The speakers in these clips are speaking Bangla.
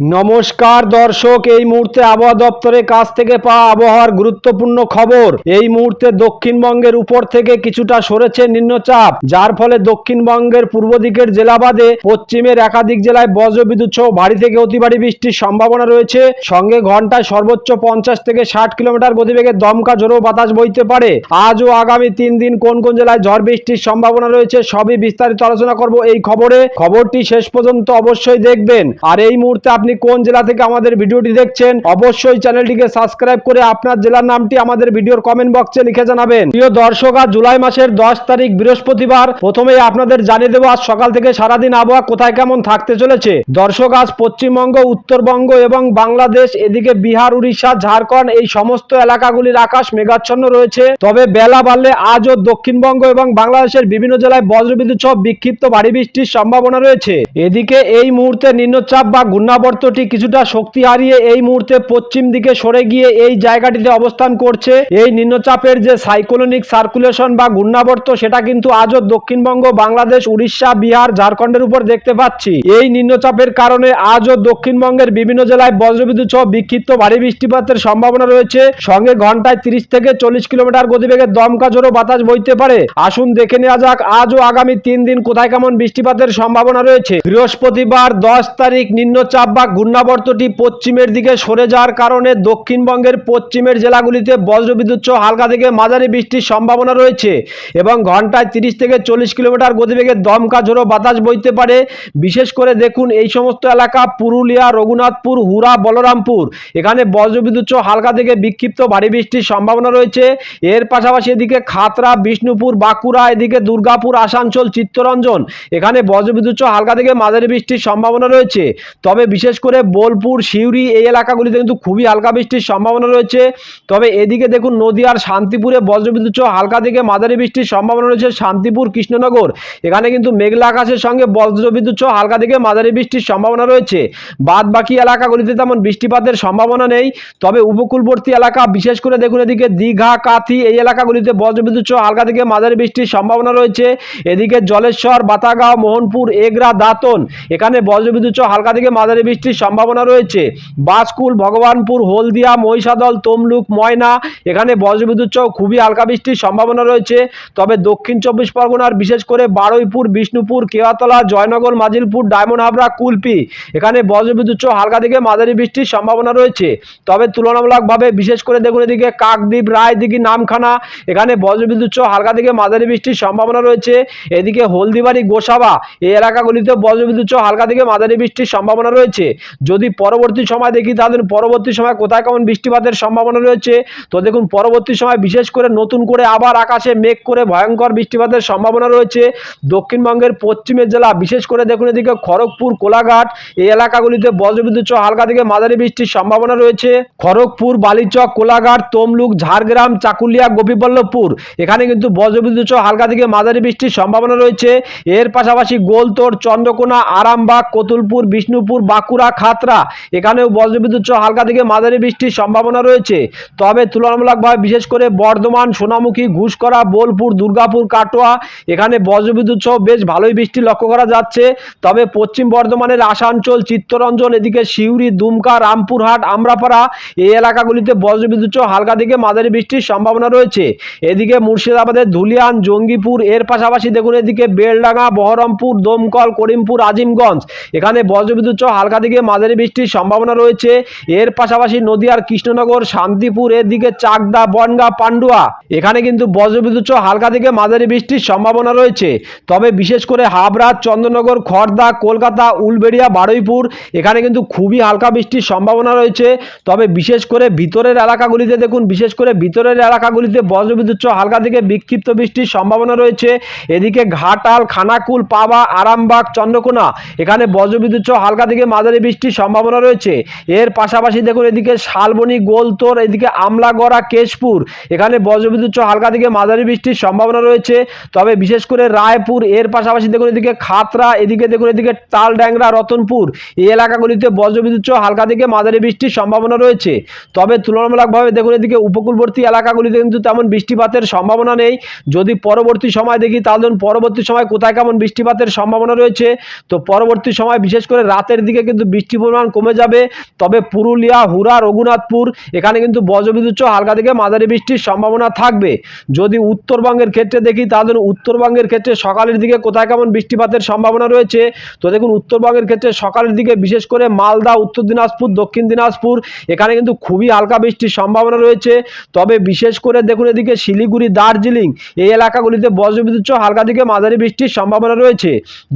নমস্কার দর্শক, এই মুহূর্তে আবহাওয়া দপ্তরের কাছ থেকে পাওয়া আবহাওয়ার গুরুত্বপূর্ণ খবর। এই মুহূর্তে দক্ষিণবঙ্গের উপর থেকে কিছুটা সরেছে নিম্নচাপ, যার ফলে দক্ষিণবঙ্গের পূর্ব দিকের জেলা বাদে পশ্চিমের একাধিক জেলায় বজ্রবিদ্যুৎ সহ ভারী থেকে অতি ভারী বৃষ্টির সম্ভাবনা রয়েছে। সঙ্গে ঘন্টায় সর্বোচ্চ পঞ্চাশ থেকে ষাট কিলোমিটার গতিবেগে দমকা ঝোড়ো বাতাস বইতে পারে। আজ ও আগামী তিন দিন কোন কোন জেলায় ঝড় বৃষ্টির সম্ভাবনা রয়েছে, সবই বিস্তারিত আলোচনা করব এই খবরে। খবরটি শেষ পর্যন্ত অবশ্যই দেখবেন। আর এই মুহূর্তে আপনি কোন জেলা থেকে আমাদের ভিডিওটি দেখছেন, অবশ্যই চ্যানেলটিকে সাবস্ক্রাইব করে আপনার জেলার নামটি আমাদের ভিডিওর কমেন্ট বক্সে লিখে জানাবেন। প্রিয় দর্শক, আজ জুলাই মাসের দশ তারিখ, বৃহস্পতিবার। প্রথমেই আপনাদের জানিয়ে দেবো, আজ সকাল থেকে সারাদিন আবহাওয়া কোথায় কেমন থাকতে চলেছে। দর্শক, আজ পশ্চিমবঙ্গ, উত্তরবঙ্গ এবং বাংলাদেশ, এদিকে বিহার, উড়িষ্যা, ঝাড়খণ্ড, এই সমস্ত এলাকাগুলির আকাশ মেঘাচ্ছন্ন রয়েছে। তবে বেলা বাড়লে আজও দক্ষিণবঙ্গ এবং বাংলাদেশের বিভিন্ন জেলায় বজ্রবিদ্যুৎ সহ বিক্ষিপ্ত ভারী বৃষ্টির সম্ভাবনা রয়েছে। এদিকে এই মুহূর্তে নিম্নচাপ বা ঘূর্ণাবর্তটি কিছুটা শক্তি হারিয়ে এই মুহূর্তে পশ্চিম দিকে সরে গিয়ে এই জায়গাটিতে অবস্থান করছে। এই নিম্নচাপের যে সাইক্লোনিক সার্কুলেশন বা ঘূর্ণাবর্ত, সেটা কিন্তু আজও দক্ষিণবঙ্গ, বাংলাদেশ, উড়িষ্যা, বিহার, ঝাড়খণ্ডের উপর দেখতে পাচ্ছি। এই নিম্নচাপের কারণে আজও দক্ষিণবঙ্গের বিভিন্ন জেলায় বজ্রবিদ্যুৎ সহ বিক্ষিপ্ত ভারী বৃষ্টিপাতের সম্ভাবনা রয়েছে। সঙ্গে ঘন্টায় তিরিশ থেকে চল্লিশ কিলোমিটার গতিবেগে দমকা ঝোড়ো বাতাস বইতে পারে। আসুন দেখে নেওয়া যাক, আজও আগামী তিন দিন কোথায় কেমন বৃষ্টিপাতের সম্ভাবনা রয়েছে। বৃহস্পতিবার দশ তারিখ নিম্নচাপ বা ঘূর্ণাবর্তটি পশ্চিমের দিকে সরে যাওয়ার কারণে দক্ষিণবঙ্গের পশ্চিমের জেলাগুলিতে বজ্রবিদ্যুৎ সহ হালকা থেকে মাঝারি বৃষ্টির সম্ভাবনা রয়েছে এবং ঘন্টায় তিরিশ থেকে চল্লিশ কিলোমিটার গতিবেগে দমকা ঝোড়ো বাতাস বইতে পারে। বিশেষ করে দেখুন, এই সমস্ত এলাকা পুরুলিয়া, রঘুনাথপুর হুরা বলরামপুর। এখানে বজ্রবিদ্যুৎ সহ হালকা থেকে বিক্ষিপ্ত ভারী বৃষ্টির সম্ভাবনা রয়েছে। এর পাশাপাশি এদিকে খাতরা, বিষ্ণুপুর, বাঁকুড়া, এদিকে দুর্গাপুর, আসানসোল, চিত্তরঞ্জন। এখানে বজ্রবিদ্যুৎ সহ হালকা থেকে মাঝারি বৃষ্টির সম্ভাবনা রয়েছে। তবে বিশেষ করে বোলপুর, সিউড়ি এই এলাকাগুলিতে কিন্তু খুবই হালকা বৃষ্টির সম্ভাবনা রয়েছে। তবে এদিকে দেখুন নদিয়ার শান্তিপুরে বজ্রবিদ্যুৎ হালকা থেকে মাঝারি বৃষ্টির সম্ভাবনা রয়েছে শান্তিপুর, কৃষ্ণনগর। এখানে কিন্তু মেঘলা আকাশের সঙ্গে বজ্রবিদ্যুৎ হালকা থেকে মাঝারি বৃষ্টির সম্ভাবনা রয়েছে। বাদ বাকি এলাকাগুলিতে তেমন বৃষ্টিপাতের সম্ভাবনা নেই। তবে উপকূলবর্তী এলাকা, বিশেষ করে দেখুন এদিকে দীঘা, কাথি এই এলাকাগুলিতে বজ্রবিদ্যুৎ হালকা থেকে মাঝারি বৃষ্টির সম্ভাবনা রয়েছে। এদিকে জলেশ্বর, বাতাগাঁও, মোহনপুর, এগরা, দাঁতন এখানে বজ্রবিদ্যুৎ হালকা থেকে মাঝারি বৃষ্টির সম্ভাবনা রয়েছে। বাসকুল ভগবানপুর, হলদিয়া, মহিষাদল, তমলুক, ময়না, এখানে বজ্রবিদ্যুৎ সহ খুবই হালকা বৃষ্টির সম্ভাবনা রয়েছে। তবে দক্ষিণ চব্বিশ পরগনার বিশেষ করে বারুইপুর, বিষ্ণুপুর, কেওয়াতলা, জয়নগর, মাজিলপুর, ডায়মন্ড হাবড়া, কুলপি, এখানে বজ্রবিদ্যুৎ সহ হালকা থেকে মাঝারি বৃষ্টির সম্ভাবনা রয়েছে। তবে তুলনামূলকভাবে বিশেষ করে দেখুন এদিকে কাকদ্বীপ, রায়দিঘি, নামখানা, এখানে বজ্রবিদ্যুৎ সহ হালকা থেকে মাঝারি বৃষ্টির সম্ভাবনা রয়েছে। এদিকে হলদিবাড়ি, গোসাবা, এই এলাকাগুলিতে বজ্রবিদ্যুৎ সহ হালকা থেকে মাঝারি বৃষ্টির সম্ভাবনা রয়েছে। যদি পরবর্তী সময় দেখি, তাহলে পরবর্তী সময় কোথায় কেমন বৃষ্টিপাতের সম্ভাবনা রয়েছে? তো দেখুন, পরবর্তী সময় বিশেষ করে নতুন করে আবার আকাশে মেঘ করে ভয়ঙ্কর বৃষ্টিপাতের সম্ভাবনা রয়েছে। দক্ষিণবঙ্গের পশ্চিমের জেলা, বিশেষ করে দেখুন এদিকে খড়গপুর, কোলাঘাট, এই এলাকাগুলিতে বজ্রবিদ্যুৎ সহ হালকা থেকে মাঝারি বৃষ্টির সম্ভাবনা রয়েছে। খড়গপুর, বালিচক, কোলাঘাট, তমলুক, ঝাড়গ্রাম, চাকুলিয়া, গোপীবল্লভপুর, এখানে কিন্তু বজ্রবিদ্যুৎ সহ হালকা থেকে মাঝারি বৃষ্টির সম্ভাবনা রয়েছে। এর পাশাপাশি গোলতোড় চন্দ্রকোনা, আরামবাগ, কতুলপুর, বিষ্ণুপুর, বাঁকুড়া খাতড়া এখানেও বজ্রবিদ্যুৎ সহ হালকা থেকে মাঝারি বৃষ্টির সম্ভাবনা রয়েছে। তবে তুলনামূলকভাবে বিশেষ করে বর্ধমান, সোনামুখী, ঘুষকরা, বোলপুর, দুর্গাপুর, কাটোয়া, এখানে বজ্রবিদ্যুৎ সহ বেশ ভালোই বৃষ্টি লক্ষ্য করা যাচ্ছে। তবে পশ্চিম বর্ধমানের আসানসোল, চিত্তরঞ্জন, এদিকে সিউড়ি, দুমকা, রামপুরহাট, আমরাপাড়া এই এলাকাগুলিতে বজ্রবিদ্যুৎ সহ হালকা থেকে মাঝারি বৃষ্টির সম্ভাবনা রয়েছে। এদিকে মুর্শিদাবাদের ধুলিয়ান, জঙ্গিপুর, এর পাশাপাশি দেখুন এদিকে বেলডাঙ্গা, বহরমপুর, দমকল, করিমপুর, আজিমগঞ্জ, এখানে বজ্রবিদ্যুৎ সহ হালকা মাঝারি বৃষ্টির সম্ভাবনা রয়েছে। এর পাশাপাশি নদিয়ার কৃষ্ণনগর, শান্তিপুর, এদিকে চাকদা, বনগা, পান্ডুয়া। এখানে কিন্তু বজ্রবিদ্যুৎ হালকা থেকে মাঝারি বৃষ্টির সম্ভাবনা রয়েছে। তবে বিশেষ করে হাবড়া, চন্দ্রনগর খড়দা কলকাতা, উলবেড়িয়া, বারুইপুর, এখানে কিন্তু খুবই হালকা বৃষ্টির সম্ভাবনা রয়েছে। তবে বিশেষ করে ভিতরের এলাকাগুলিতে দেখুন, বিশেষ করে ভিতরের এলাকাগুলিতে বজ্রবিদ্যুৎ হালকা থেকে বিক্ষিপ্ত বৃষ্টির সম্ভাবনা রয়েছে। এদিকে ঘাটাল, খানাকুল, পাবা, আরামবাগ, চন্দ্রকোনা, এখানে বজ্রবিদ্যুৎ হালকা থেকে মাঝারি বৃষ্টির সম্ভাবনা রয়েছে। এর পাশাপাশি দেখুন, এদিকে শালবনি, গোলতোর, এদিকে আমলাগড়া, কেশপুর, এখানে বজ্রবিদ্যুৎ হালকা থেকে মাঝারি বৃষ্টির সম্ভাবনা রয়েছে। তবে বিশেষ করে রায়পুর, এর পাশাপাশি দেখুন, এদিকে খাতরা এদিকে দেখুন, এদিকে তালড্যাংরা রতনপুর, এই এলাকাগুলিতে বজ্রবিদ্যুৎ হালকা থেকে মাঝারি বৃষ্টির সম্ভাবনা রয়েছে। তবে তুলনামূলকভাবে দেখুন, এদিকে উপকূলবর্তী এলাকাগুলিতে কিন্তু তেমন বৃষ্টিপাতের সম্ভাবনা নেই। যদি পরবর্তী সময় দেখি, তাহলে পরবর্তী সময় কোথায় কেমন বৃষ্টিপাতের সম্ভাবনা রয়েছে? তো পরবর্তী সময় বিশেষ করে রাতের দিকে কিন্তু বৃষ্টির পরিমাণ কমে যাবে। তবে পুরুলিয়া হুরা রঘুনাথপুর, এখানে কিন্তু বজ্রবিদ্যুৎ হালকা থেকে মাঝারি বৃষ্টির সম্ভাবনা থাকবে। যদি উত্তরবঙ্গের ক্ষেত্রে দেখি, তাহলে উত্তরবঙ্গের ক্ষেত্রে সকালের দিকে কোথায় কেমন বৃষ্টিপাতের সম্ভাবনা রয়েছে? তো দেখুন উত্তরবঙ্গের ক্ষেত্রে সকালের দিকে বিশেষ করে মালদা, উত্তর দিনাজপুর, দক্ষিণ দিনাজপুর, এখানে কিন্তু খুবই হালকা বৃষ্টির সম্ভাবনা রয়েছে। তবে বিশেষ করে দেখুন এদিকে শিলিগুড়ি, দার্জিলিং, এই এলাকাগুলিতে বজ্রবিদ্যুৎ হালকা থেকে মাঝারি বৃষ্টির সম্ভাবনা রয়েছে।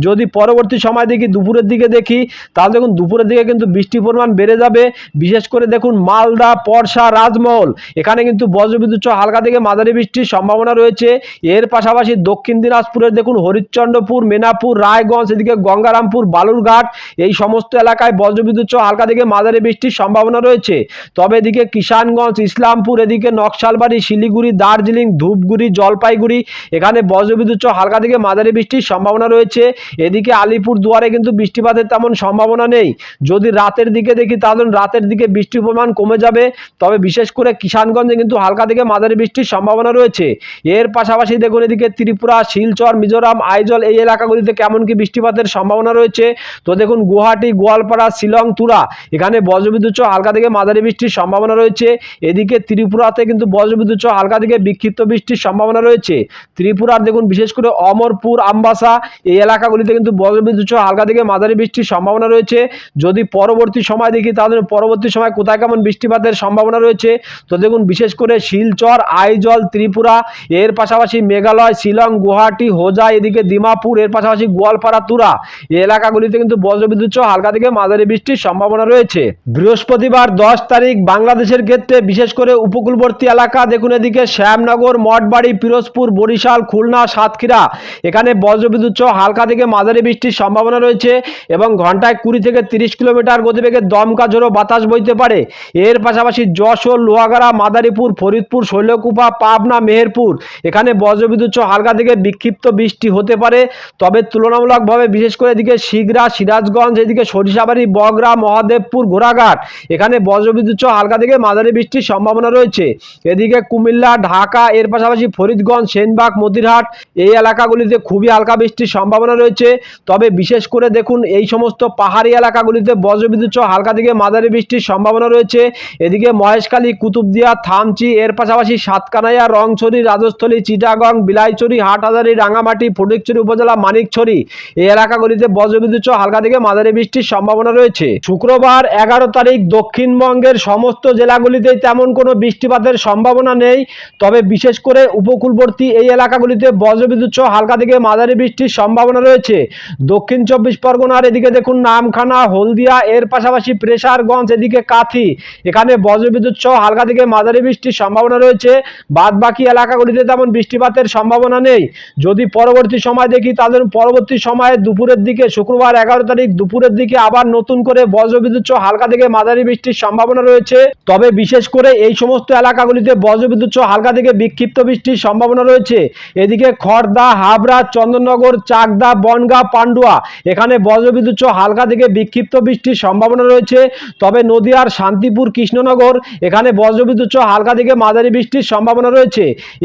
যদি পরবর্তী সময় দেখি, দুপুরের দিকে দেখি, তাহলে দেখুন দুপুরের দিকে কিন্তু বৃষ্টির পরিমাণ বেড়ে যাবে। বিশেষ করে দেখুন মালদা পরশা রাজমহল। এখানে কিন্তু বজ্রবিদ্যুৎ সহ হালকা থেকে মাঝারি বৃষ্টির সম্ভাবনা রয়েছে। এর পাশাপাশি দক্ষিণ দিনাজপুরের দেখুন হরিশ্চন্দ্রপুর, মেনাপুর, রায়গঞ্জ, এদিকে গঙ্গারামপুর, বালুরঘাট, এই সমস্ত এলাকায় বজ্রবিদ্যুৎ সহ হালকা থেকে মাঝারি বৃষ্টির সম্ভাবনা রয়েছে। তবে এদিকে কিষানগঞ্জ, ইসলামপুর, এদিকে নকশালবাড়ি, শিলিগুড়ি, দার্জিলিং, ধূপগুড়ি, জলপাইগুড়ি, এখানে বজ্রবিদ্যুৎ সহ হালকা থেকে মাঝারি বৃষ্টির সম্ভাবনা রয়েছে। এদিকে আলিপুর দুয়ারে কিন্তু বৃষ্টিপাতের তেমন সম্ভাবনা নেই। যদি রাতের দিকে দেখি, তাহলে রাতের দিকে বৃষ্টির পরিমাণ কমে যাবে। তবে বিশেষ করে কিষানগঞ্জে কিন্তু হালকা থেকে মাঝারি বৃষ্টির সম্ভাবনা রয়েছে। এর পাশাপাশি দেখুন এদিকে ত্রিপুরা, শিলচর, মিজোরাম, আইজল এই এলাকাগুলিতে কেমন কি বৃষ্টিপাতের সম্ভাবনা রয়েছে। তো দেখুন গুয়াহাটি, গোয়ালপাড়া, শিলং, তুরা, এখানে বজ্রবিদ্যুৎ হালকা থেকে মাঝারি বৃষ্টির সম্ভাবনা রয়েছে। এদিকে ত্রিপুরাতে কিন্তু বজ্রবিদ্যুৎ হালকা থেকে বিক্ষিপ্ত বৃষ্টির সম্ভাবনা রয়েছে। ত্রিপুরার দেখুন বিশেষ করে অমরপুর, আমবাসা এই এলাকাগুলিতে কিন্তু বজ্রবিদ্যুৎ হালকা থেকে মাঝারি বৃষ্টির সম্ভাবনা রয়েছে। যদি পরবর্তী সময় দেখি, তাহলে পরবর্তী সময় কোথায় কেমন বৃষ্টিপাতের সম্ভাবনা রয়েছে? তো দেখুন, বিশেষ করে শিলচর, আইজল, ত্রিপুরা, এর পাশাপাশি মেঘালয়, শিলং, গুয়াহাটি, হোজা, এদিকে দিমাপুর এর পাশাপাশি গোয়ালপাড়া, তুরা। এলাকাগুলিতে কিন্তু বজ্রবিদ্যুৎ সহ হালকা থেকে মাঝারি বৃষ্টির সম্ভাবনা রয়েছে। বৃহস্পতিবার দশ তারিখ বাংলাদেশের ক্ষেত্রে বিশেষ করে উপকূলবর্তী এলাকা, দেখুন এদিকে শ্যামনগর, মঠবাড়ি, পিরোজপুর, বরিশাল, খুলনা, সাতক্ষীরা। এখানে বজ্রবিদ্যুৎ সহ হালকা থেকে মাঝারি বৃষ্টির সম্ভাবনা রয়েছে এবং ঘন্টায় কুড়ি থেকে তিরিশ কিলোমিটার গতিবেগে দমকা বাতাস বইতে পারে। এর পাশাপাশি যশোর, লোহাগাড়া, মাদারীপুর, ফরিদপুর, শৈলকুপা, পাবনা, মেহেরপুর, এখানে বজ্রবিদ্যুৎ হালকা থেকে বিক্ষিপ্ত বৃষ্টি হতে পারে। তবে তুলনামূলকভাবে বিশেষ করে এদিকে শিগরা সিরাজগঞ্জ, এদিকে সরিষাবাড়ি, বগরা, মহাদেবপুর, ঘোড়াঘাট, এখানে বজ্রবিদ্যুৎ হালকা থেকে মাঝারি বৃষ্টির সম্ভাবনা রয়েছে। এদিকে কুমিল্লা, ঢাকা, এর পাশাপাশি ফরিদগঞ্জ, সেনবাগ, মতিরহাট এই এলাকাগুলিতে খুবই হালকা বৃষ্টির সম্ভাবনা রয়েছে। তবে বিশেষ করে দেখুন এই সমস্ত পাহাড়ি এলাকাগুলিতে বজ্রবিদ্যুৎ সহ হালকা থেকে মাঝারি বৃষ্টির সম্ভাবনা রয়েছে। এদিকে মহেশখালী, কুতুবদিয়া থামচি এর পাশাপাশি সাতকানাইয়া, রংছড়ি, রাজস্থলী, চিটাগং, বিলাইছড়ি, হাটহাজারি, রাঙামাটি, ফটিকছড়ি উপজেলা মানিকছড়ি এই এলাকাগুলিতে বজ্রবিদ্যুৎ সহ হালকা থেকে মাঝারি বৃষ্টির সম্ভাবনা রয়েছে। শুক্রবার এগারো তারিখ দক্ষিণবঙ্গের সমস্ত জেলাগুলিতে তেমন কোনো বৃষ্টিপাতের সম্ভাবনা নেই। তবে বিশেষ করে উপকূলবর্তী এই এলাকাগুলিতে বজ্রবিদ্যুৎ সহ হালকা থেকে মাঝারি বৃষ্টির সম্ভাবনা রয়েছে। দক্ষিণ চব্বিশ পরগনার এদিকে দেখুন, নামখানা হলদিয়া, এর পাশাপাশি প্রেসারগঞ্জ, এদিকে কাথি। এখানে বজ্রবিদ্যুৎ সহ হালকা থেকে মাঝারি বৃষ্টির সম্ভাবনা রয়েছে। বাদ বাকি এলাকাগুলিতে তেমন বৃষ্টিপাতের সম্ভাবনা নেই। যদি পরবর্তী সময় দেখি তাদের পরবর্তী সময়ে দুপুরের দিকে, শুক্রবার এগারো তারিখ দুপুরের দিকে আবার নতুন করে বজ্রবিদ্যুৎ সহ হালকা থেকে মাঝারি বৃষ্টির সম্ভাবনা রয়েছে। তবে বিশেষ করে এই সমস্ত এলাকাগুলিতে বজ্রবিদ্যুৎ সহ হালকা থেকে বিক্ষিপ্ত বৃষ্টির সম্ভাবনা রয়েছে। এদিকে খড়দা হাবড়া, চন্দননগর, চাকদা, বনগা, পান্ডুয়া, এখানে বজ্রবিদ্যুৎ সহ হালকা থেকে বিক্ষিপ্ত বৃষ্টির সম্ভাবনা রয়েছে। তবে নদিয়ার শান্তিপুর, কৃষ্ণনগর, এখানে বজ্রবিদ্যুৎ সহ হালকা থেকে মাঝারি বৃষ্টির সম্ভাবনা রয়েছে।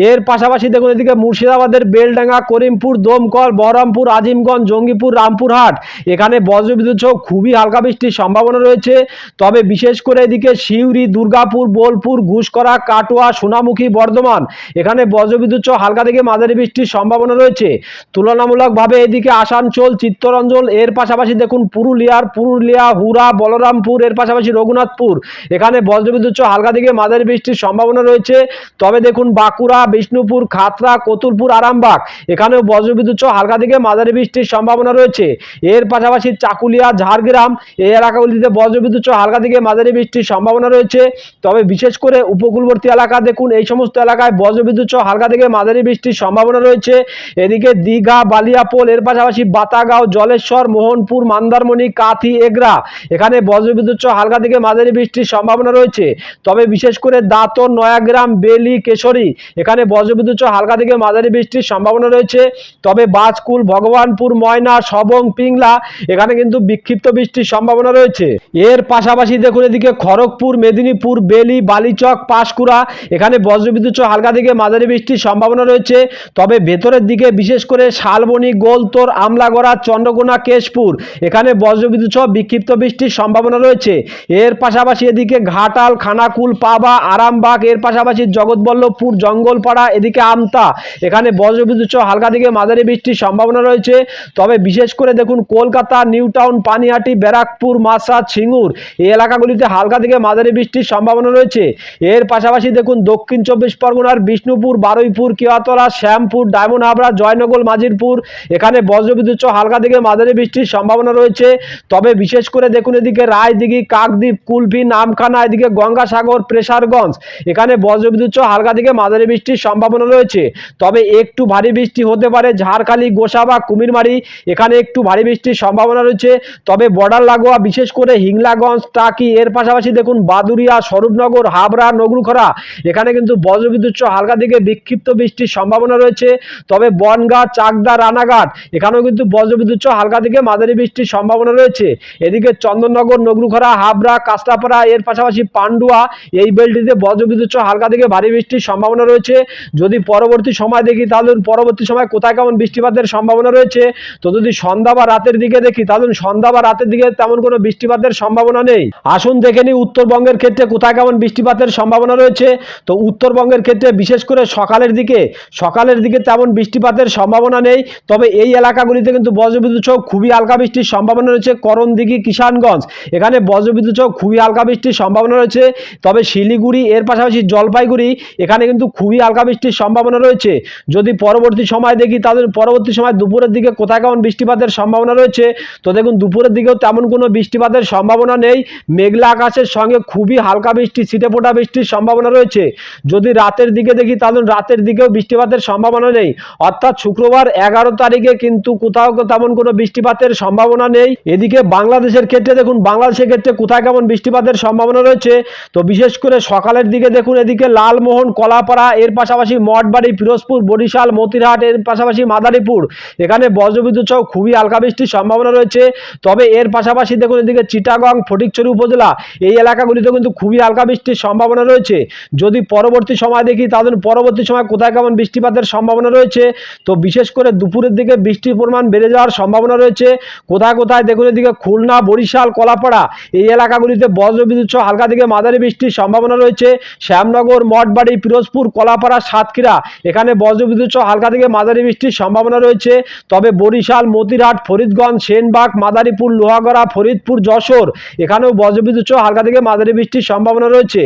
এর পাশাপাশি দেখুন, এদিকে মুর্শিদাবাদের বেলডাঙ্গা, করিমপুর, দমকল, বহরমপুর, আজিমগঞ্জ, জঙ্গিপুর, রামপুরহাট, এখানে বজ্রবিদ্যুৎ সহ খুবই হালকা বৃষ্টির সম্ভাবনা রয়েছে। তবে বিশেষ করে এদিকে সিউড়ি, দুর্গাপুর, বোলপুর ঘুষকরা কাটোয়া, সোনামুখী, বর্ধমান, এখানে বজ্রবিদ্যুৎ সহ হালকা থেকে মাঝারি বৃষ্টির সম্ভাবনা রয়েছে। তুলনামূলকভাবে এদিকে আসানসোল, চিত্তরঞ্জন, এর পাশাপাশি দেখুন, পুরুলিয়ার পুরুলিয়া হুরা বলরামপুর, এর পাশাপাশি রঘুনাথপুর। এখানে বজ্রবিদ্যুৎ হালকা থেকে মাঝারি বৃষ্টির সম্ভাবনা রয়েছে। তবে দেখুন, বাঁকুড়া, বিষ্ণুপুর, খাতড়া, কতুলপুর, আরামবাগ, এখানেও বজ্রবিদ্যুৎ হালকা থেকে মাঝারি বৃষ্টির সম্ভাবনা রয়েছে। এর পাশাপাশি চাকুলিয়া, ঝাড়গ্রাম, এই এলাকাগুলিতে বজ্রবিদ্যুৎ হালকা থেকে মাঝারি বৃষ্টির সম্ভাবনা রয়েছে। তবে বিশেষ করে উপকূলবর্তী এলাকা, দেখুন, এই সমস্ত এলাকায় বজ্রবিদ্যুৎ হালকা থেকে মাঝারি বৃষ্টির সম্ভাবনা রয়েছে। এদিকে দীঘা, বালিয়াপোল, এর পাশাপাশি বাতাগাঁও, জলেশ্বর, মোহনপুর, মন্দারমণি, কাথি এগরা। এখানে বজ্রবিদ্যুৎ সহ হালকা থেকে মাঝারি বৃষ্টির সম্ভাবনা রয়েছে। তবে বিশেষ করে দাঁতন নয়াগ্রাম, বেলি, কেশরী, এখানে বজ্রবিদ্যুৎ সহ হালকা থেকে মাঝারি বৃষ্টির সম্ভাবনা রয়েছে। তবে বাজকুল, ভগবানপুর, ময়না, সবং, পিংলা, এখানে কিন্তু বিক্ষিপ্ত বৃষ্টির সম্ভাবনা রয়েছে। এর পাশাপাশি দেখুন এদিকে খড়গপুর, মেদিনীপুর, বেলি, বালিচক, পাঁশকুড়া, এখানে বজ্রবিদ্যুৎ সহ হালকা থেকে মাঝারি বৃষ্টির সম্ভাবনা রয়েছে। তবে ভেতরের দিকে বিশেষ করে শালবনি, গোলতোর, আমলাগড়া, চন্দ্রকোনা, কেশপুর, এখানে বজ্রবিদ্যুৎ বিক্ষিপ্ত বৃষ্টির সম্ভাবনা রয়েছে। এর পাশাপাশি এদিকে ঘাটাল, খানাকুল, পাবা, আরামবাগ, এর পাশাপাশি জগৎবল্লভপুর, জঙ্গলপাড়া, এদিকে আমতা। এখানে বজ্রবিদ্যুৎ হালকা দিকে মাঝারি বৃষ্টির সম্ভাবনা রয়েছে। তবে বিশেষ করে দেখুন কলকাতা, নিউ টাউন, পানিহাটি, ব্যারাকপুর মাসরাত সিঙ্গুর এই এলাকাগুলিতে হালকা থেকে মাঝারি বৃষ্টির সম্ভাবনা রয়েছে। এর পাশাপাশি দেখুন দক্ষিণ চব্বিশ পরগনার বিষ্ণুপুর, বারুইপুর কিয়াতলা শ্যামপুর, ডায়মন্ড হাবড়া, জয়নগর, মাজিরপুর। এখানে বজ্রবিদ্যুৎ হালকা থেকে মাঝারি বৃষ্টির সম্ভাবনা রয়েছে। তবে বিশেষ করে দেখুন এদিকে রায়দিঘি, কাকদ্বীপ, কুলফি, নামখানা, এদিকে গঙ্গাসাগর, প্রেসারগঞ্জ। এখানে বজ্রবিদ্যুৎ হালকা থেকে মাঝারি বৃষ্টির সম্ভাবনা রয়েছে। তবে একটু ভারী বৃষ্টি হতে পারে ঝাড়খালি, গোসাবা, কুমিরমারি। এখানে একটু ভারী বৃষ্টির সম্ভাবনা রয়েছে। তবে বর্ডার লাগোয়া, বিশেষ করে হিংলাগঞ্জ, টাকি, এর পাশাপাশি দেখুন বাদুরিয়া স্বরূপনগর, হাবড়া, নগরুখরা। এখানে কিন্তু বজ্রবিদ্যুৎ হালকা দিকে বিক্ষিপ্ত বৃষ্টির সম্ভাবনা রয়েছে। তবে বনগাঁ, চাকদা, রানাঘাট, এখানেও কিন্তু বজ্রবিদ্যুৎ হালকা দিকে মাঝারি বৃষ্টির সম্ভাবনা রয়েছে। এদিকে চন্দননগর নগরুখরা হাবড়া কাস্টাপাড়া এর পাশাপাশি পান্ডুয়া, এই বেলটিতে বজ্রবিদ্যুৎ হালকা দিকে ভারী বৃষ্টির সম্ভাবনা রয়েছে। যদি পরবর্তী সময় দেখি, তাহলে পরবর্তী সময় কোথায় কেমন বৃষ্টিপাতের সম্ভাবনা রয়েছে? তো যদি সন্ধ্যা বা রাতের দিকে দেখি, তাহলে সন্ধ্যা বা রাতের দিকে তেমন কোনো বৃষ্টিপাতের সম্ভাবনা নেই। আসুন দেখে নিই, উত্তরবঙ্গের ক্ষেত্রে কোথায় কেমন বৃষ্টিপাতের সম্ভাবনা রয়েছে? তো উত্তরবঙ্গের ক্ষেত্রে বিশেষ করে সকালের দিকে সকালের দিকে তেমন বৃষ্টিপাতের সম্ভাবনা নেই। তবে এই এলাকাগুলিতে কিন্তু বজ্রবিদ্যুৎ সহ খুবই হালকা বৃষ্টির সম্ভাবনা রয়েছে। করণদিঘি কিষানগঞ্জ। এখানে বজ্রবিদ্যুৎ সহ খুবই হালকা বৃষ্টির সম্ভাবনা রয়েছে। তবে শিলিগুড়ি, এর পাশাপাশি জলপাইগুড়ি, এখানে কিন্তু খুবই হালকা বৃষ্টির সম্ভাবনা রয়েছে। যদি পরবর্তী সময় দেখি তাদের পরবর্তী সময় দুপুরের দিকে কোথায় কেমন বৃষ্টিপাতের সম্ভাবনা রয়েছে? তো দেখুন, দুপুরের দিকেও তেমন কোনো বৃষ্টিপাতের সম্ভাবনা নেই। মেঘলা আকাশের সঙ্গে খুবই হালকা বৃষ্টি, ছিটে ফোটা বৃষ্টির সম্ভাবনা রয়েছে। যদি রাতের দিকে দেখি, তাহলে রাতের দিকেও বৃষ্টিপাতের সম্ভাবনা নেই। অর্থাৎ শুক্রবার এগারো তারিখে কিন্তু কোথাও তেমন কোনো বৃষ্টিপাতের সম্ভাবনা নেই। এদিকে বাংলাদেশের ক্ষেত্রে দেখুন, বাংলাদেশের ক্ষেত্রে কোথায় কেমন বৃষ্টিপাতের সম্ভাবনা রয়েছে? তো বিশেষ করে সকালের দিকে দেখুন, এদিকে লালমোহন, কলাপাড়া, এর পাশাপাশি মঠবাড়ি ফিরোজপুর বরিশাল, মতিরহাট, এর পাশাপাশি মাদারীপুর। এখানে বজ্রবিদ্যুৎ সহ খুবই হালকা বৃষ্টির সম্ভাবনা রয়েছে। তবে এর পাশাপাশি দেখুন, এদিকে চিটাগং, ফটিকছড়ি উপজেলা, এই এলাকাগুলিতে কিন্তু খুবই হালকা বৃষ্টির সম্ভাবনা রয়েছে। যদি পরবর্তী সময় দেখি, তাহলে পরবর্তী সময় কোথায় কেমন বৃষ্টিপাতের সম্ভাবনা রয়েছে? তো বিশেষ করে দুপুরের দিকে বৃষ্টির পরিমাণ বেড়ে যাওয়ার সম্ভাবনা রয়েছে। কোথায় কোথায় দেখুন, এদিকে খুলনা, বরিশাল, কলাপাড়া এই এলাকাগুলিতে বজ্রবিদ্যুৎ সহ হালকা থেকে মাঝারি বৃষ্টির সম্ভাবনা রয়েছে। শ্যামনগর, মঠবাড়ি, পিরোজপুর, কলাপাড়া, সাতক্ষীরা এখানে বজ্রবিদ্যুৎ সহ হালকা থেকে মাঝারি বৃষ্টির সম্ভাবনা রয়েছে। তবে বরিশাল, মতিরহাট, ফরিদগঞ্জ, সেনবাগ, মাদারীপুর, লোহাগড়া, ফরিদপুর, যশোর এখানেও বজ্রবিদ্যুৎ সহ হালকা থেকে মাঝারি বৃষ্টির সম্ভাবনা রয়েছে।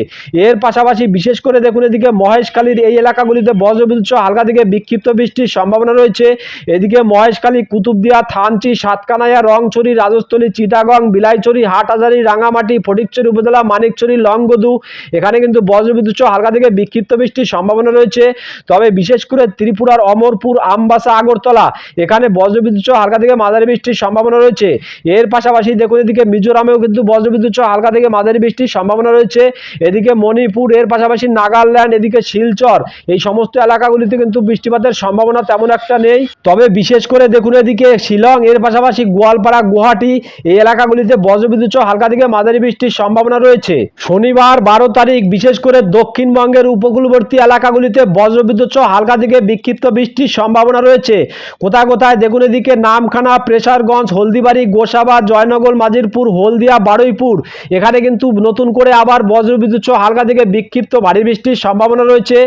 এর পাশাপাশি বিশেষ করে দেখুন এদিকে মহেশখালীর এই এলাকাগুলিতে বজ্রবিদ্যুৎ সহ হালকা থেকে বিক্ষিপ্ত বৃষ্টির সম্ভাবনা রয়েছে। এদিকে মহেশখালী, কুতুবদিয়া, থানচি, সাতকানায়া, রংছড়ি রাজস্থলী চিটাগং, বিলাইছড়ি, হাটহাজারি রাঙামাটি ফটিকছড়ি উপজেলা, মানিকছড়ি, লংগদু। এখানে কিন্তু বজ্রবিদ্যুৎ হালকা থেকে বিক্ষিপ্ত বৃষ্টির সম্ভাবনা রয়েছে। তবে বিশেষ করে ত্রিপুরার অমরপুর, আমবাসা, আগরতলা, এখানে বজ্রবিদ্যুৎ হালকা থেকে মাঝারি বৃষ্টির সম্ভাবনা রয়েছে। এর পাশাপাশি দেখুন এদিকে মিজোরামেও কিন্তু বজ্রবিদ্যুৎ হালকা থেকে মাঝারি বৃষ্টির সম্ভাবনা রয়েছে। এদিকে মণিপুর, এর পাশাপাশি নাগাল্যান্ড, এদিকে শিলচর, এই সমস্ত এলাকাগুলিতে কিন্তু বৃষ্টিপাতের সম্ভাবনা তেমন একটা নেই। তবে বিশেষ করে দেখুন এদিকে শিলং, এর পাশাপাশি গোয়ালপাড়া, গুয়াহাটি এই এলাকাগুলিতে বজ্রবিদ্যুৎ সহ হালকা থেকে মাঝারি বৃষ্টির সম্ভাবনা রয়েছে। শনিবার বারো তারিখ, বিশেষ করে দক্ষিণবঙ্গের উপকূলবর্তী এলাকাগুলিতে বজ্রবিদ্যুৎ সহ হালকা থেকে বিক্ষিপ্ত বৃষ্টির সম্ভাবনা রয়েছে। কোথায় কোথায় দেখুন এদিকে নামখানা, প্রেসারগঞ্জ, হলদিবাড়ি, গোসাবা, জয়নগর, মাজিরপুর, হলদিয়া, বারুইপুর। এখানে কিন্তু নতুন করে আবার বজ্রবিদ্যুৎ সহ হালকা থেকে বিক্ষিপ্ত ভারী বৃষ্টির সম্ভাবনা রয়েছে।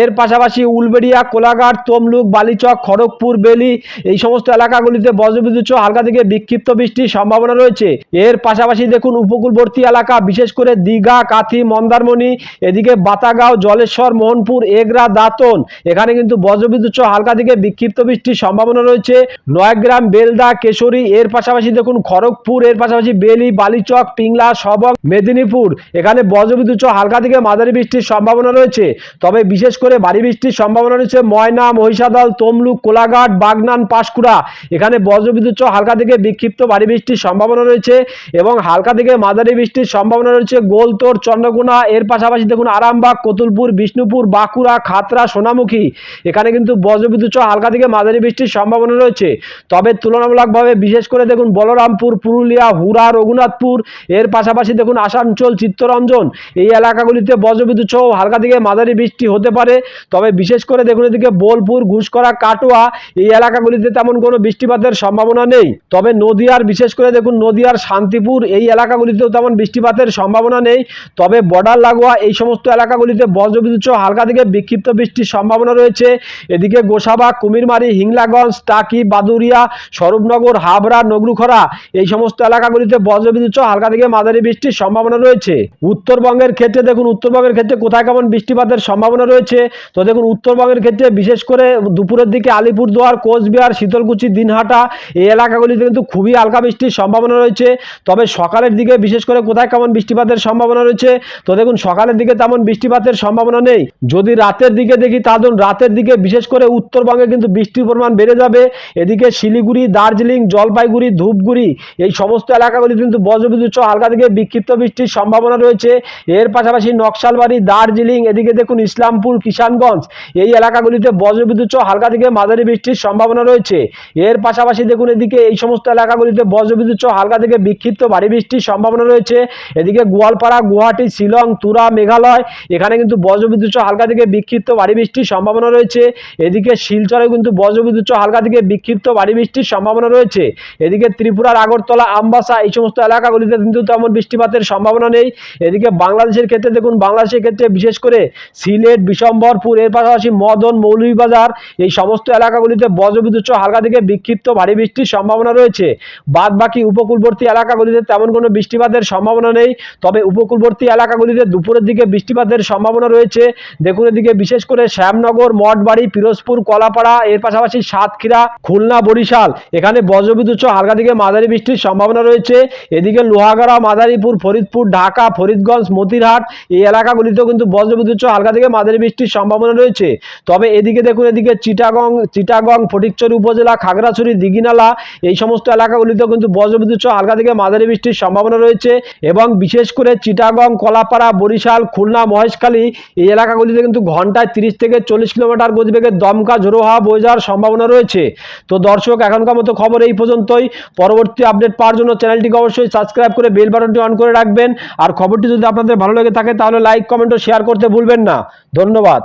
এর পাশাপাশি উলবেড়িয়া, কোলাঘাট, তমলুক, বালিচক, খড়গপুর, বেলি এই সমস্ত এলাকাগুলিতে বজ্রবিদ্যুৎ সহ হালকা থেকে বিক্ষিপ্ত বৃষ্টির সম্ভাবনা রয়েছে। এর পাশাপাশি দেখুন, উপকূলবর্তী এলাকা, বিশেষ করে দীঘা, কাথি, মন্দারমণি, এদিকে বাতাগাঁও, জলেশ্বর, মোহনপুর, এগরা, দাঁতন। এখানে কিন্তু বজ্রবিদ্যুৎ হালকা থেকে বিক্ষিপ্ত বৃষ্টির সম্ভাবনা রয়েছে। নয়াগ্রাম, বেলদা, কেশরী, এর পাশাপাশি দেখুন, খড়গপুর, এর পাশাপাশি বেলি, বালিচক পিংলা সবক, মেদিনীপুর। এখানে বজ্রবিদ্যুৎ হালকা থেকে মাঝারি বৃষ্টির সম্ভাবনা রয়েছে। তবে বিশেষ করে ভারী বৃষ্টির সম্ভাবনা রয়েছে ময়না, মহিষাদল, তমলুক, কোলাঘাট, বাগনান, পাঁশকুড়া। এখানে বজ্রবিদ্যুৎ হালকা থেকে বিক্ষিপ্ত ভারী বৃষ্টির সম্ভাবনা রয়েছে এবং হালকা থেকে মাঝারি বৃষ্টির সম্ভাবনা রয়েছে। গোলতোর চন্দ্রকোনা, এর পাশাপাশি দেখুন আরামবাগ, কতুলপুর, বিষ্ণুপুর, বাঁকুড়া খাতড়া সোনামুখী। এখানে কিন্তু বজ্রবিদ্যুৎ হালকা থেকে মাঝারি বৃষ্টির সম্ভাবনা রয়েছে। তবে তুলনামূলকভাবে বিশেষ করে দেখুন বলরামপুর, পুরুলিয়া, হুড়া, রঘুনাথপুর, এর পাশাপাশি দেখুন আসানসোল, চিত্তরঞ্জন। এই এলাকাগুলিতে বজ্রবিদ্যুৎ সহ হালকা থেকে মাঝারি বৃষ্টি হতে পারে। তবে বিশেষ করে দেখুন এদিকে বোলপুর ঘুষকরা কাটোয়া, এই এলাকাগুলিতে তেমন কোনো বৃষ্টিপাতের সম্ভাবনা নেই। তবে নদীয়ার বিশেষ করে দেখুন, নদিয়ার শান্তিপুর, এই এলাকাগুলিতেও তেমন বৃষ্টিপাতের সম্ভাবনা নেই। তবে বর্ডার লাগোয়া এই সমস্ত এলাকাগুলিতে বজ্রবিদ্যুৎ হালকা থেকে বিক্ষিপ্ত বৃষ্টির সম্ভাবনা রয়েছে। এদিকে গোসাবা, কুমিরমারি, হিংলাগঞ্জ, টাকি, বাদুরিয়া, স্বরূপনগর, হাবড়া, নগরুখরা এই সমস্ত এলাকাগুলিতে বজ্রবিদ্যুৎ হালকা থেকে মাঝারি বৃষ্টির সম্ভাবনা রয়েছে। উত্তরবঙ্গের ক্ষেত্রে দেখুন, উত্তরবঙ্গের ক্ষেত্রে কোথায় কেমন বৃষ্টিপাতের সম্ভাবনা রয়েছে? তো দেখুন, উত্তরবঙ্গের ক্ষেত্রে বিশেষ করে দুপুরের দিকে আলিপুরদুয়ার, কোচবিহার, শীতলকুচি, দিনহাটা এই এলাকাগুলিতে কিন্তু খুবই হালকা বৃষ্টির সম্ভাবনা রয়েছে। তবে সকালের দিকে বিশেষ করে কোথায় কেমন বৃষ্টিপাতের সম্ভাবনা রয়েছে, তো দেখুন সকালের দিকে তেমন বৃষ্টিপাতের সম্ভাবনা নেই। যদি রাতের দিকে দেখি, তা তাহলে রাতের দিকে বিশেষ করে উত্তরবঙ্গে কিন্তু বৃষ্টির পরিমাণ বেড়ে যাবে। এদিকে শিলিগুড়ি, দার্জিলিং, জলপাইগুড়ি, ধূপগুড়ি এই সমস্ত এলাকাগুলি কিন্তু বজ্রবিদ্যুৎ হালকা থেকে বিক্ষিপ্ত বৃষ্টির সম্ভাবনা রয়েছে। এর পাশাপাশি নকশালবাড়ি, দার্জিলিং, এদিকে দেখুন ইসলামপুর, কিষানগঞ্জ এই এলাকাগুলিতে বজ্রবিদ্যুৎ হালকা থেকে মাঝারি বৃষ্টির সম্ভাবনা রয়েছে। এর পাশাপাশি দেখুন এদিকে এই সমস্ত এলাকাগুলিতে বজ্রবিদ্যুৎ সহ হালকা থেকে বিক্ষিপ্ত ভারী বৃষ্টির সম্ভাবনা রয়েছে। এদিকে গোয়ালপাড়া, গুয়াহাটি, শিলং, তুরা, মেঘালয়, এখানে কিন্তু বজ্রবিদ্যুৎ সহ হালকা থেকে বিক্ষিপ্ত ভারী বৃষ্টির সম্ভাবনা রয়েছে। এদিকে শিলচরে কিন্তু বজ্রবিদ্যুৎ হালকা থেকে বিক্ষিপ্ত ভারী বৃষ্টির সম্ভাবনা রয়েছে। এদিকে ত্রিপুরার আগরতলা, আমবাসা এই সমস্ত এলাকাগুলিতে কিন্তু তেমন বৃষ্টিপাতের সম্ভাবনা নেই। এদিকে বাংলাদেশের ক্ষেত্রে দেখুন, বাংলাদেশের ক্ষেত্রে বিশেষ করে সিলেট, বিশম্বরপুর, এর পাশাপাশি মদন, মৌলভীবাজার এই সমস্ত এলাকাগুলিতে বজ্রবিদ্যুৎ হালকা থেকে বিক্ষিপ্ত ভারী বৃষ্টির সম্ভাবনা রয়েছে। বাদ বাকি উপকূলবর্তী এলাকাগুলিতে তেমন কোনো বৃষ্টিপাতের সম্ভাবনা নেই। তবে উপকূলবর্তী এলাকাগুলিতে দুপুরের দিকে বৃষ্টিপাতের সম্ভাবনা রয়েছে। দেখুন এদিকে বিশেষ করে শ্যামনগর, মঠবাড়ি, পিরোজপুর, কলাপাড়া, এর পাশাপাশি সাতক্ষীরা, খুলনা, বরিশাল। এখানে বজ্রবিদ্যুৎ সহ হালকা দিকে মাঝারি বৃষ্টির সম্ভাবনা রয়েছে। এদিকে লোহাগড়া, মাদারীপুর, ফরিদপুর, ঢাকা, ফরিদগঞ্জ, মতিরহাট, এই এলাকাগুলিতেও কিন্তু বজ্রবিদ্যুৎ সহ হালকা থেকে মাঝারি বৃষ্টির সম্ভাবনা রয়েছে। তবে এদিকে দেখুন এদিকে চিটাগং চিটাগং, ফটিকচুরি উপজেলা, খাগড়াছড়ি, দিঘিনালা, এই সমস্ত এলাকাগুলিতেও কিন্তু বজ্রবিদ্যুৎ সহ হালকা থেকে মাঝারি বৃষ্টির সম্ভাবনা রয়েছে এবং বিশেষ করে চিটাগং, কলাপাড়া, বরিশাল, খুলনা, মহেশখালী এই এলাকাগুলিতে কিন্তু ঘন্টায় তিরিশ থেকে চল্লিশ কিলোমিটার গতিবেগে দমকা ঝোড়ো হাওয়া বয়ে যাওয়ার সম্ভাবনা রয়েছে। তো দর্শক, এখনকার মতো খবর এই পর্যন্তই। পরবর্তী আপডেট পাওয়ার জন্য চ্যানেলটিকে অবশ্যই সাবস্ক্রাইব করে বেল বাটনটি অন করে রাখবেন। আর খবরটি যদি আপনাদের ভালো লেগে থাকে, তাহলে লাইক, কমেন্ট ও শেয়ার করতে ভুলবেন না। ধন্যবাদ।